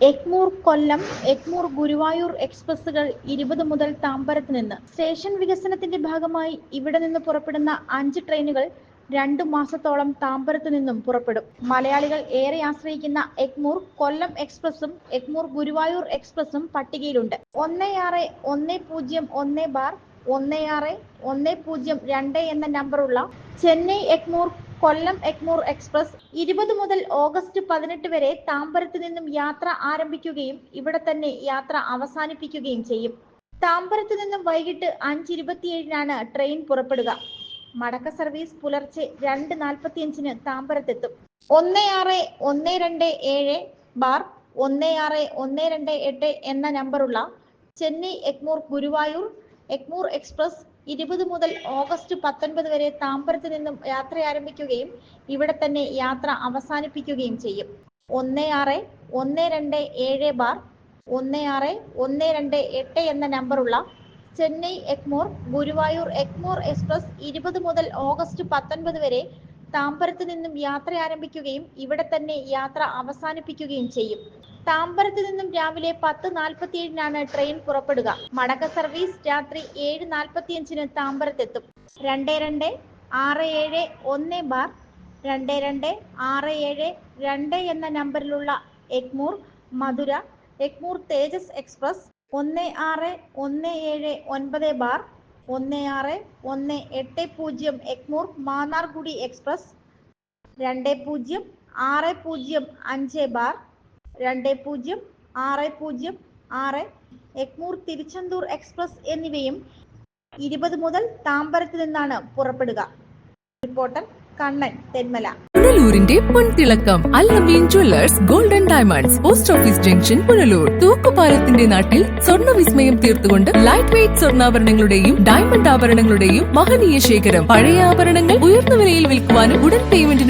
എഗ്മൂർ കൊല്ലം എഗ്മൂർ ഗുരുവായൂർ എക്സ്പ്രസുകൾ ഇരുപത് മുതൽ താമ്പരത്ത് നിന്ന്. സ്റ്റേഷൻ വികസനത്തിന്റെ ഭാഗമായി ഇവിടെ നിന്ന് പുറപ്പെടുന്ന അഞ്ച് ട്രെയിനുകൾ രണ്ടു മാസത്തോളം താമ്പരത്ത് നിന്നും പുറപ്പെടും. മലയാളികൾ ഏറെ ആശ്രയിക്കുന്ന എഗ്മൂർ കൊല്ലം എക്സ്പ്രസും എഗ്മൂർ ഗുരുവായൂർ എക്സ്പ്രസും പട്ടികയിലുണ്ട്. ഒന്ന് ആറ് ഒന്ന് പൂജ്യം ഒന്ന് ബാർ ഒന്ന് ആറ് ഒന്ന് പൂജ്യം രണ്ട് എന്ന നമ്പറുള്ള ചെന്നൈ എഗ്മൂർ കൊല്ലം എഗ്മൂർ എക്സ്പ്രസ് ഇരുപത് മുതൽ ഓഗസ്റ്റ് പതിനെട്ട് വരെ താമ്പരത്ത് നിന്നും യാത്ര ആരംഭിക്കുകയും ഇവിടെ തന്നെ യാത്ര അവസാനിപ്പിക്കുകയും ചെയ്യും. താമ്പരത്ത് നിന്നും വൈകിട്ട് അഞ്ച് ഇരുപത്തിയേഴിനാണ് ട്രെയിൻ പുറപ്പെടുക. മടക്ക സർവീസ് പുലർച്ചെ രണ്ട് നാൽപ്പത്തിയഞ്ചിന് താമ്പരത്തെത്തും. ഒന്ന് ആറ് ഒന്ന് രണ്ട് ഏഴ് ബാർ ഒന്ന് ആറ് ഒന്ന് രണ്ട് എട്ട് എന്ന നമ്പറുള്ള ചെന്നൈ എഗ്മൂർ ഗുരുവായൂർ എഗ്മൂർ എക്സ്പ്രസ് ഇരുപത് മുതൽ ഓഗസ്റ്റ് പത്തൊൻപത് വരെ താമ്പരത്ത് നിന്നും യാത്ര ആരംഭിക്കുകയും ഇവിടെ തന്നെ യാത്ര അവസാനിപ്പിക്കുകയും ചെയ്യും. ഒന്ന് ആറ് ഒന്ന് രണ്ട് ഏഴ് ബാർ ഒന്ന് ആറ് ഒന്ന് രണ്ട് എട്ട് എന്ന നമ്പറുള്ള ചെന്നൈ എഗ്മോർ ഗുരുവായൂർ എഗ്മോർ എക്സ്പ്രസ് ഇരുപത് മുതൽ ഓഗസ്റ്റ് പത്തൊൻപത് വരെ താമ്പരത്ത് നിന്നും യാത്ര ആരംഭിക്കുകയും ഇവിടെ തന്നെ യാത്ര അവസാനിപ്പിക്കുകയും ചെയ്യും. താമ്പരത്ത് നിന്നും രാവിലെ പത്ത് നാൽപ്പത്തിയേഴിനാണ് ട്രെയിൻ പുറപ്പെടുക. മടക്ക സർവീസ് രാത്രി ഏഴ് നാൽപ്പത്തിയഞ്ചിന് താമ്പരത്തെത്തും. രണ്ട് രണ്ട് ആറ് ഏഴ് ഒന്ന് ബാർ രണ്ട് രണ്ട് ആറ് ഏഴ് രണ്ട് എന്ന നമ്പറിലുള്ള എഗ്മൂർ മധുര എഗ്മൂർ തേജസ് എക്സ്പ്രസ് ഒന്ന് ആറ് ഒന്ന് ഏഴ് ഒൻപത് ബാർ ഒന്ന് ആറ് ഒന്ന് എട്ട് പൂജ്യം എഗ്മൂർ മാന്നാർഗുഡി എക്സ്പ്രസ് രണ്ട് പൂജ്യം ആറ് പൂജ്യം അഞ്ച് ബാർ രണ്ട് പൂജ്യം ആറ് പൂജ്യം ആറ് എഗ്മൂർ തിരുച്ചെന്തൂർ എക്സ്പ്രസ് എന്നിവയും ഇരുപത് മുതൽ താമ്പരത്ത് നിന്നാണ് പുറപ്പെടുക. റിപ്പോർട്ടർ കണ്ണൻ തെന്മല. പുനലൂരിന്റെ പൊൻതിളക്കം Al Ameen jewellers golden diamonds post office junction Punalur. തൂക്കുപാലത്തിന്റെ നാട്ടിൽ സ്വർണ വിസ്മയം തീർത്തുകൊണ്ട് ലൈറ്റ് വെയ്റ്റ് സ്വർണാഭരണങ്ങളുടെയും ഡയമണ്ട് ആഭരണങ്ങളുടെയും മഹനീയ ശേഖരം. പഴയ ആഭരണങ്ങൾ ഉയർന്ന വിലയിൽ വിൽക്കുവാനും ഉടൻ